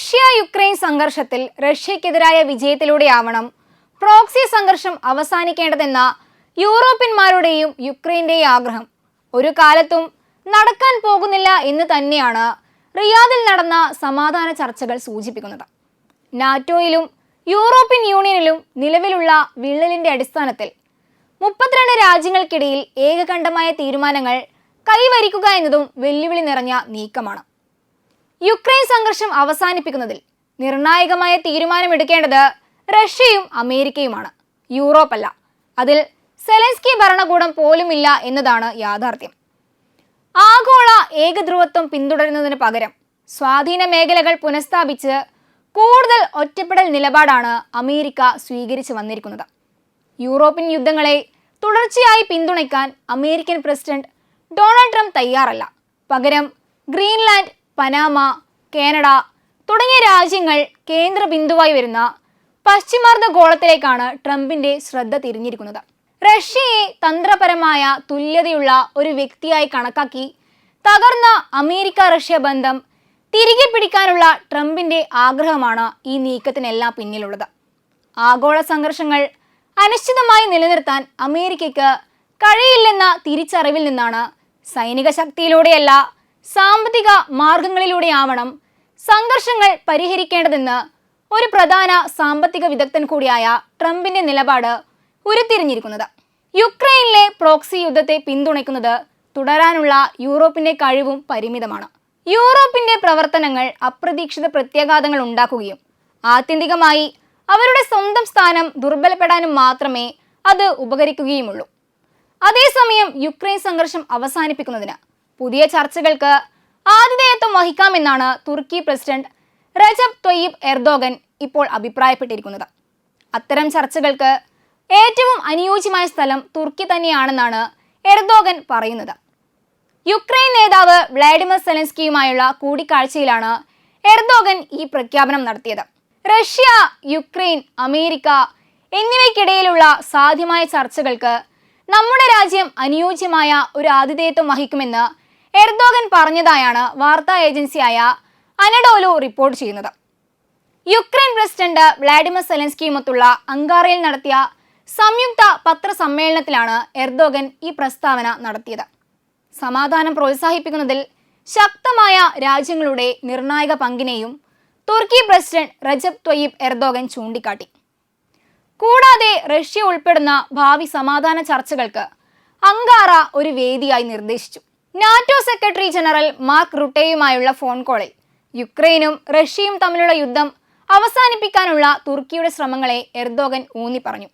Russia Ukraine സംഘർഷത്തിൽ റഷ്യക്കെതിരായ വിജയത്തിലൂടെയാവണം. Proxy സംഘർഷം അവസാനിക്കേണ്ടതെന്ന യൂറോപ്യന്മാരുടെയും യുക്രൈന്റെയും ആഗ്രഹം. ഒരു കാലത്തും നടക്കാൻ പോകുന്നില്ല എന്ന് തന്നെയാണ് റിയാദിൽ നടന്ന സമാധാന ചർച്ചകൾ സൂചിപ്പിക്കുന്നത്. നാറ്റോയിലും യൂറോപ്യൻ യൂണിയനിലും നിലവിലുള്ള വിള്ളലിന്റെ അടിസ്ഥാനത്തിൽ മുപ്പത്തിരണ്ട് രാജ്യങ്ങൾക്കിടയിൽ ഏകകണ്ഠമായ തീരുമാനങ്ങൾ കൈവരിക്കുക എന്നതും വെല്ലുവിളി നിറഞ്ഞ നീക്കമാണ്. യുക്രൈൻ സംഘർഷം അവസാനിപ്പിക്കുന്നതിൽ നിർണായകമായ തീരുമാനമെടുക്കേണ്ടത് റഷ്യയും അമേരിക്കയുമാണ്. യൂറോപ്പല്ല. അതിൽ സെലൻസ്കി ഭരണകൂടം പോലുമില്ല എന്നതാണ് യാഥാർത്ഥ്യം. ആഗോള ഏകധ്രുവത്വം പിന്തുടരുന്നതിന് പകരം സ്വാധീന മേഖലകൾ പുനഃസ്ഥാപിച്ച് കൂടുതൽ ഒറ്റപ്പെടൽ നിലപാടാണ് അമേരിക്ക സ്വീകരിച്ചു വന്നിരിക്കുന്നത്. യൂറോപ്യൻ യുദ്ധങ്ങളെ തുടർച്ചയായി പിന്തുണയ്ക്കാൻ അമേരിക്കൻ പ്രസിഡന്റ് ഡൊണാൾഡ് ട്രംപ് തയ്യാറല്ല. പകരം ഗ്രീൻലാൻഡ് പനാമ കാനഡ തുടങ്ങിയ രാജ്യങ്ങൾ കേന്ദ്ര ബിന്ദുവായി വരുന്ന പശ്ചിമാർദ്ധ ഗോളത്തിലേക്കാണ് ട്രംപിന്റെ ശ്രദ്ധ തിരിഞ്ഞിരിക്കുന്നത്. റഷ്യയെ തന്ത്രപരമായ തുല്യതയുള്ള ഒരു വ്യക്തിയായി കണക്കാക്കി തകർന്ന അമേരിക്ക റഷ്യ ബന്ധം തിരികെ പിടിക്കാനുള്ള ട്രംപിന്റെ ആഗ്രഹമാണ് ഈ നീക്കത്തിനെല്ലാം പിന്നിലുള്ളത്. ആഗോള സംഘർഷങ്ങൾ അനിശ്ചിതമായി നിലനിർത്താൻ അമേരിക്കയ്ക്ക് കഴിയില്ലെന്ന തിരിച്ചറിവിൽ നിന്നാണ് സൈനിക ശക്തിയിലൂടെയല്ല സാമ്പത്തിക മാർഗങ്ങളിലൂടെയാവണം സംഘർഷങ്ങൾ പരിഹരിക്കേണ്ടതെന്ന് ഒരു പ്രധാന സാമ്പത്തിക വിദഗ്ധൻ കൂടിയായ ട്രംപിന്റെ നിലപാട് ഉരുത്തിരിഞ്ഞിരിക്കുന്നത്. യുക്രൈനിലെ പ്രോക്സി യുദ്ധത്തെ പിന്തുണയ്ക്കുന്നത് തുടരാനുള്ള യൂറോപ്പിന്റെ കഴിവും പരിമിതമാണ്. യൂറോപ്പിന്റെ പ്രവർത്തനങ്ങൾ അപ്രതീക്ഷിത പ്രത്യാഘാതങ്ങൾ ഉണ്ടാക്കുകയും ആത്യന്തികമായി അവരുടെ സ്വന്തം സ്ഥാനം ദുർബലപ്പെടാനും മാത്രമേ അത് ഉപകരിക്കുകയുമുള്ളൂ. അതേസമയം യുക്രൈൻ സംഘർഷം അവസാനിപ്പിക്കുന്നതിന് പുതിയ ചർച്ചകൾക്ക് ആതിഥേയത്വം വഹിക്കാമെന്നാണ് തുർക്കി പ്രസിഡന്റ് റജബ് ത്വയ്യിബ് എർദോഗൻ ഇപ്പോൾ അഭിപ്രായപ്പെട്ടിരിക്കുന്നത്. അത്തരം ചർച്ചകൾക്ക് ഏറ്റവും അനുയോജ്യമായ സ്ഥലം തുർക്കി തന്നെയാണെന്നാണ് എർദോഗൻ പറയുന്നത്. യുക്രൈൻ നേതാവ് വ്ളാഡിമിർ സെലൻസ്കിയുമായുള്ള കൂടിക്കാഴ്ചയിലാണ് എർദോഗൻ ഈ പ്രഖ്യാപനം നടത്തിയത്. റഷ്യ യുക്രൈൻ അമേരിക്ക എന്നിവയ്ക്കിടയിലുള്ള സാധ്യമായ ചർച്ചകൾക്ക് നമ്മുടെ രാജ്യം അനുയോജ്യമായ ഒരു ആതിഥേയത്വം വഹിക്കുമെന്ന് എർദോഗൻ പറഞ്ഞതായാണ് വാർത്താ ഏജൻസിയായ അനഡോലു റിപ്പോർട്ട് ചെയ്യുന്നത്. യുക്രൈൻ പ്രസിഡന്റ് വ്ളാഡിമിർ സെലൻസ്കിയുമൊത്തുള്ള അങ്കാറയിൽ നടത്തിയ സംയുക്ത പത്രസമ്മേളനത്തിലാണ് എർദോഗൻ ഈ പ്രസ്താവന നടത്തിയത്. സമാധാനം പ്രോത്സാഹിപ്പിക്കുന്നതിൽ ശക്തമായ രാജ്യങ്ങളുടെ നിർണായക പങ്കിനെയും തുർക്കി പ്രസിഡന്റ് റജബ് ത്വയ്യിബ് എർദോഗൻ ചൂണ്ടിക്കാട്ടി. കൂടാതെ റഷ്യ ഉൾപ്പെടുന്ന ഭാവി സമാധാന ചർച്ചകൾക്ക് അങ്കാറ ഒരു വേദിയായി നിർദ്ദേശിച്ചു. നാറ്റോ സെക്രട്ടറി ജനറൽ മാർക്ക് റുട്ടേയുമായുള്ള ഫോൺ കോളിൽ യുക്രൈനും റഷ്യയും തമ്മിലുള്ള യുദ്ധം അവസാനിപ്പിക്കാനുള്ള തുർക്കിയുടെ ശ്രമങ്ങളെ എർദോഗൻ ഊന്നി പറഞ്ഞു.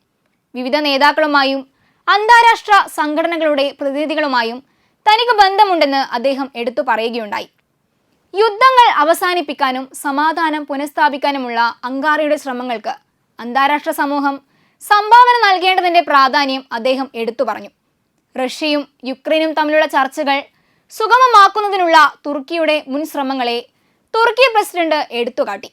വിവിധ നേതാക്കളുമായും അന്താരാഷ്ട്ര സംഘടനകളുടെ പ്രതിനിധികളുമായും തനിക്ക് ബന്ധമുണ്ടെന്ന് അദ്ദേഹം എടുത്തു പറയുകയുണ്ടായി. യുദ്ധങ്ങൾ അവസാനിപ്പിക്കാനും സമാധാനം പുനഃസ്ഥാപിക്കാനുമുള്ള അങ്കാറയുടെ ശ്രമങ്ങൾക്ക് അന്താരാഷ്ട്ര സമൂഹം സംഭാവന നൽകേണ്ടതിന്റെ പ്രാധാന്യം അദ്ദേഹം എടുത്തു പറഞ്ഞു. റഷ്യയും യുക്രൈനും തമ്മിലുള്ള ചർച്ചകൾ സുഗമമാക്കുന്നതിനുള്ള തുർക്കിയുടെ മുൻ ശ്രമങ്ങളെ തുർക്കി പ്രസിഡന്റ് എടുത്തുകാട്ടി.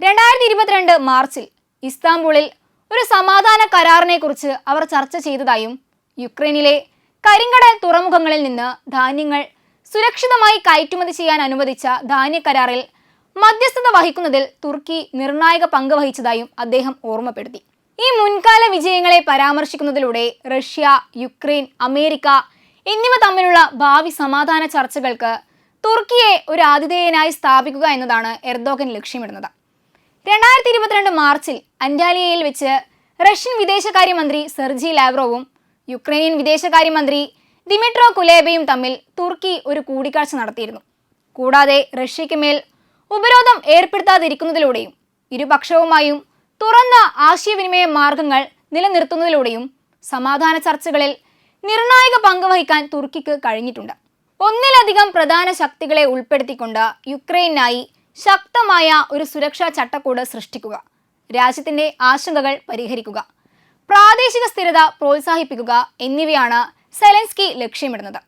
രണ്ടായിരത്തി ഇരുപത്തിരണ്ട് മാർച്ചിൽ ഇസ്താംബൂളിൽ ഒരു സമാധാന കരാറിനെ കുറിച്ച് അവർ ചർച്ച ചെയ്തതായും യുക്രൈനിലെ കരിങ്കടൽ തുറമുഖങ്ങളിൽ നിന്ന് ധാന്യങ്ങൾ സുരക്ഷിതമായി കയറ്റുമതി ചെയ്യാൻ അനുവദിച്ച ധാന്യ കരാറിൽ മധ്യസ്ഥത വഹിക്കുന്നതിൽ തുർക്കി നിർണായക പങ്ക് വഹിച്ചതായും അദ്ദേഹം ഓർമ്മപ്പെടുത്തി. ഈ മുൻകാല വിജയങ്ങളെ പരാമർശിക്കുന്നതിലൂടെ റഷ്യ യുക്രൈൻ അമേരിക്ക എന്നിവ തമ്മിലുള്ള ഭാവി സമാധാന ചർച്ചകൾക്ക് തുർക്കിയെ ഒരു ആതിഥേയനായി സ്ഥാപിക്കുക എന്നതാണ് എർദോഗൻ ലക്ഷ്യമിടുന്നത്. രണ്ടായിരത്തി ഇരുപത്തിരണ്ട് മാർച്ചിൽ അന്റാലിയയിൽ വെച്ച് റഷ്യൻ വിദേശകാര്യമന്ത്രി സെർജി ലാവ്രോവും യുക്രൈനിയൻ വിദേശകാര്യമന്ത്രി ദിമിട്രോ കുലേബയും തമ്മിൽ തുർക്കി ഒരു കൂടിക്കാഴ്ച നടത്തിയിരുന്നു. കൂടാതെ റഷ്യയ്ക്ക് മേൽ ഉപരോധം ഏർപ്പെടുത്താതിരിക്കുന്നതിലൂടെയും ഇരുപക്ഷവുമായും തുറന്ന ആശയവിനിമയ മാർഗങ്ങൾ നിലനിർത്തുന്നതിലൂടെയും സമാധാന ചർച്ചകളിൽ നിർണായക പങ്ക് വഹിക്കാൻ തുർക്കിക്ക് കഴിഞ്ഞിട്ടുണ്ട്. ഒന്നിലധികം പ്രധാന ശക്തികളെ ഉൾപ്പെടുത്തിക്കൊണ്ട് യുക്രൈനായി ശക്തമായ ഒരു സുരക്ഷാ ചട്ടക്കൂട് സൃഷ്ടിക്കുക രാജ്യത്തിന്റെ ആശങ്കകൾ പരിഹരിക്കുക പ്രാദേശിക സ്ഥിരത പ്രോത്സാഹിപ്പിക്കുക എന്നിവയാണ് സെലൻസ്കി ലക്ഷ്യമിടുന്നത്.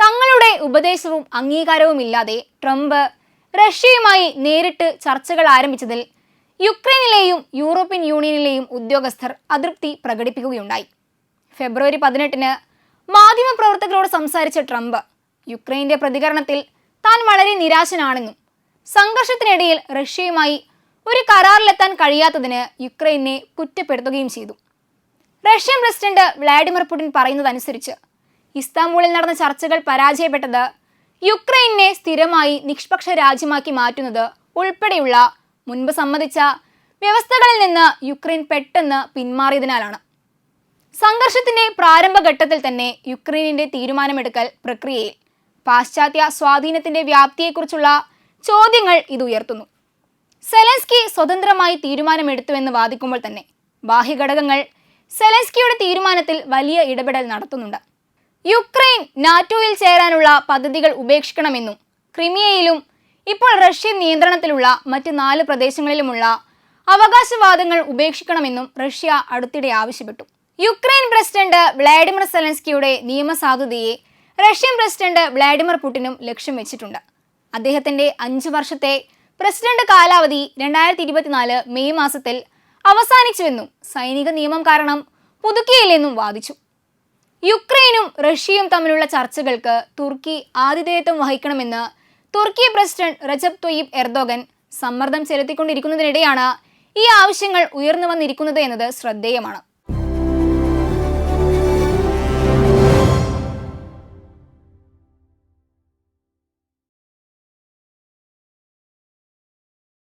തങ്ങളുടെ ഉപദേശവും അംഗീകാരവും ഇല്ലാതെ ട്രംപ് റഷ്യയുമായി നേരിട്ട് ചർച്ചകൾ ആരംഭിച്ചതിൽ യുക്രൈനിലെയും യൂറോപ്യൻ യൂണിയനിലെയും ഉദ്യോഗസ്ഥർ അതൃപ്തി പ്രകടിപ്പിക്കുകയുണ്ടായി. ഫെബ്രുവരി പതിനെട്ടിന് മാധ്യമപ്രവർത്തകരോട് സംസാരിച്ച ട്രംപ് യുക്രൈന്റെ പ്രതികരണത്തിൽ താൻ വളരെ നിരാശനാണെന്നും സംഘർഷത്തിനിടയിൽ റഷ്യയുമായി ഒരു കരാറിലെത്താൻ കഴിയാത്തതിന് യുക്രൈനെ കുറ്റപ്പെടുത്തുകയും ചെയ്തു. റഷ്യൻ പ്രസിഡന്റ് വ്ളാഡിമിർ പുടിൻ പറയുന്നതനുസരിച്ച് ഇസ്താംബൂളിൽ നടന്ന ചർച്ചകൾ പരാജയപ്പെട്ടത് യുക്രൈനെ സ്ഥിരമായി നിഷ്പക്ഷ രാജ്യമാക്കി മാറ്റുന്നത് ഉൾപ്പെടെയുള്ള മുൻപ് സമ്മതിച്ച വ്യവസ്ഥകളിൽ നിന്ന് യുക്രൈൻ പെട്ടെന്ന് പിന്മാറിയതിനാലാണ്. സംഘർഷത്തിന്റെ പ്രാരംഭഘട്ടത്തിൽ തന്നെ യുക്രൈനിന്റെ തീരുമാനമെടുക്കൽ പ്രക്രിയയിൽ പാശ്ചാത്യ സ്വാധീനത്തിന്റെ വ്യാപ്തിയെക്കുറിച്ചുള്ള ചോദ്യങ്ങൾ ഇത് ഉയർത്തുന്നു. സെലൻസ്കി സ്വതന്ത്രമായി തീരുമാനമെടുത്തുവെന്ന് വാദിക്കുമ്പോൾ തന്നെ ബാഹ്യഘടകങ്ങൾ സെലൻസ്കിയുടെ തീരുമാനത്തിൽ വലിയ ഇടപെടൽ നടത്തുന്നുണ്ട്. യുക്രൈൻ നാറ്റോയിൽ ചേരാനുള്ള പദ്ധതികൾ ഉപേക്ഷിക്കണമെന്നും ക്രിമിയയിലും ഇപ്പോൾ റഷ്യൻ നിയന്ത്രണത്തിലുള്ള മറ്റ് നാല് പ്രദേശങ്ങളിലുമുള്ള അവകാശവാദങ്ങൾ ഉപേക്ഷിക്കണമെന്നും റഷ്യ അടുത്തിടെ ആവശ്യപ്പെട്ടു. യുക്രൈൻ പ്രസിഡന്റ് വ്ളാഡിമിർ സെലൻസ്കിയുടെ നിയമസാധുതയെ റഷ്യൻ പ്രസിഡന്റ് വ്ളാഡിമിർ പുടിനും ലക്ഷ്യം വെച്ചിട്ടുണ്ട്. അദ്ദേഹത്തിന്റെ അഞ്ച് വർഷത്തെ പ്രസിഡന്റ് കാലാവധി രണ്ടായിരത്തി ഇരുപത്തിനാല് മെയ് മാസത്തിൽ അവസാനിച്ചുവെന്നും സൈനിക നിയമം കാരണം പുതുക്കിയില്ലെന്നും വാദിച്ചു. യുക്രൈനും റഷ്യയും തമ്മിലുള്ള ചർച്ചകൾക്ക് തുർക്കി ആതിഥേയത്വം വഹിക്കണമെന്ന് തുർക്കി പ്രസിഡന്റ് റജബ് തൊയ്യബ് എർദോഗൻ സമ്മർദ്ദം ചെലുത്തിക്കൊണ്ടിരിക്കുന്നതിനിടെയാണ് ഈ ആവശ്യങ്ങൾ ഉയർന്നു വന്നിരിക്കുന്നത് എന്നത് ശ്രദ്ധേയമാണ്.